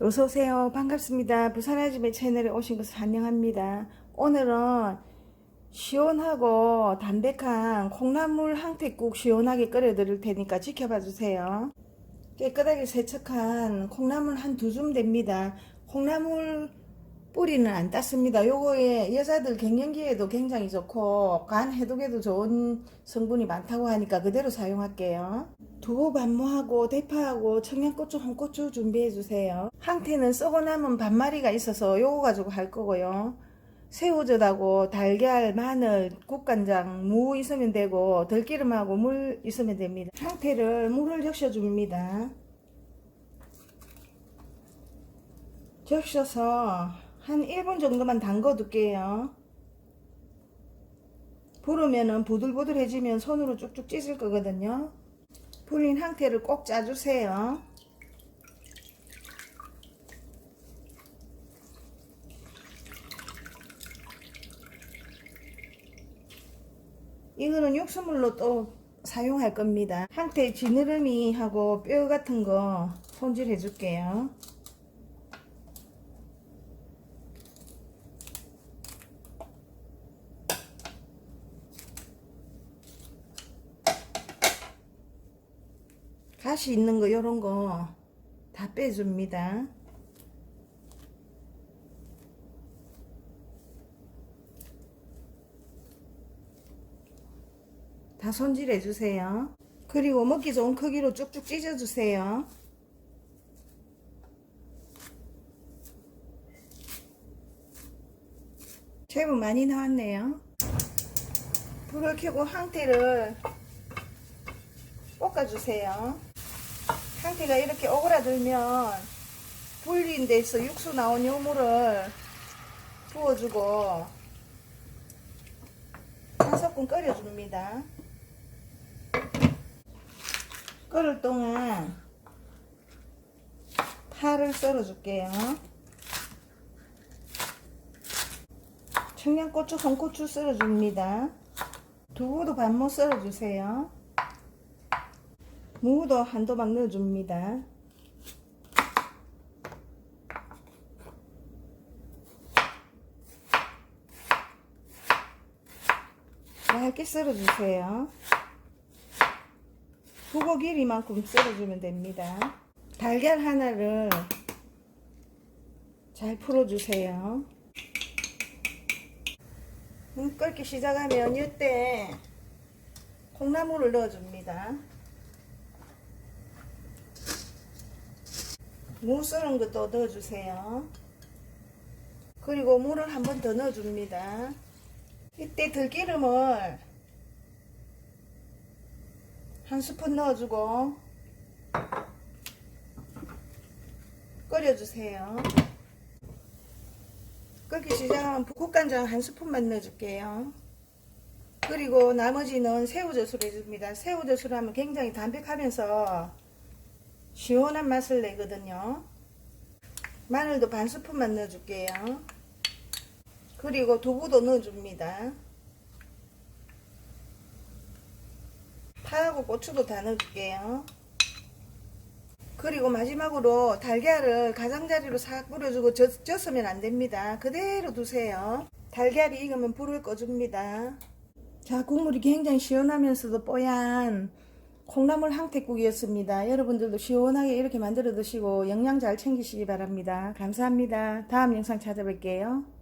어서오세요. 반갑습니다. 부산아지매 채널에 오신 것을 환영합니다. 오늘은 시원하고 담백한 콩나물 항태국 시원하게 끓여 드릴 테니까 지켜봐 주세요. 깨끗하게 세척한 콩나물 한 두 줌 됩니다. 콩나물 뿌리는 안 땄습니다. 요거에 여자들 갱년기에도 굉장히 좋고 간 해독에도 좋은 성분이 많다고 하니까 그대로 사용할게요. 두부 반모하고 대파하고 청양고추, 홍고추 준비해 주세요. 항태는 썩어 남은 반마리가 있어서 요거 가지고 할 거고요. 새우젓하고 달걀, 마늘, 국간장, 무 있으면 되고 들기름하고 물 있으면 됩니다. 항태를 물을 적셔 줍니다. 적셔서 한 1분 정도만 담궈 둘게요. 부르면은 보들보들해지면 손으로 쭉쭉 찢을 거거든요. 불린 항태를 꼭 짜주세요. 이거는 육수물로 또 사용할 겁니다. 항태 지느러미하고 뼈 같은 거 손질해 줄게요. 가시 있는 거 요런 거 다 빼줍니다. 다 손질해 주세요. 그리고 먹기 좋은 크기로 쭉쭉 찢어 주세요. 제법 많이 나왔네요. 불을 켜고 항태를 볶아주세요. 상태가 이렇게 오그라들면 불린 데서 육수 나온 요물을 부어주고 한 소끔 끓여줍니다. 끓을 동안 파를 썰어줄게요. 청양고추, 홍고추 썰어줍니다. 두부도 반모 썰어주세요. 무도 한 도막 넣어줍니다. 얇게 썰어주세요. 두고 길이만큼 썰어주면 됩니다. 달걀 하나를 잘 풀어주세요. 음, 끓기 시작하면 이때 콩나물을 넣어줍니다. 무 썰은 것도 넣어주세요. 그리고 물을 한 번 더 넣어줍니다. 이때 들기름을 한 스푼 넣어주고 끓여주세요. 끓기 시작하면 국간장 한 스푼만 넣어줄게요. 그리고 나머지는 새우젓으로 해줍니다. 새우젓으로 하면 굉장히 담백하면서 시원한 맛을 내거든요. 마늘도 반 스푼만 넣어줄게요. 그리고 두부도 넣어줍니다. 파하고 고추도 다 넣어줄게요. 그리고 마지막으로 달걀을 가장자리로 싹 뿌려주고 젖, 젖으면 안 됩니다. 그대로 두세요. 달걀이 익으면 불을 꺼줍니다. 자, 국물이 굉장히 시원하면서도 뽀얀 콩나물 항태국이었습니다. 여러분들도 시원하게 이렇게 만들어 드시고 영양 잘 챙기시기 바랍니다. 감사합니다. 다음 영상 찾아뵐게요.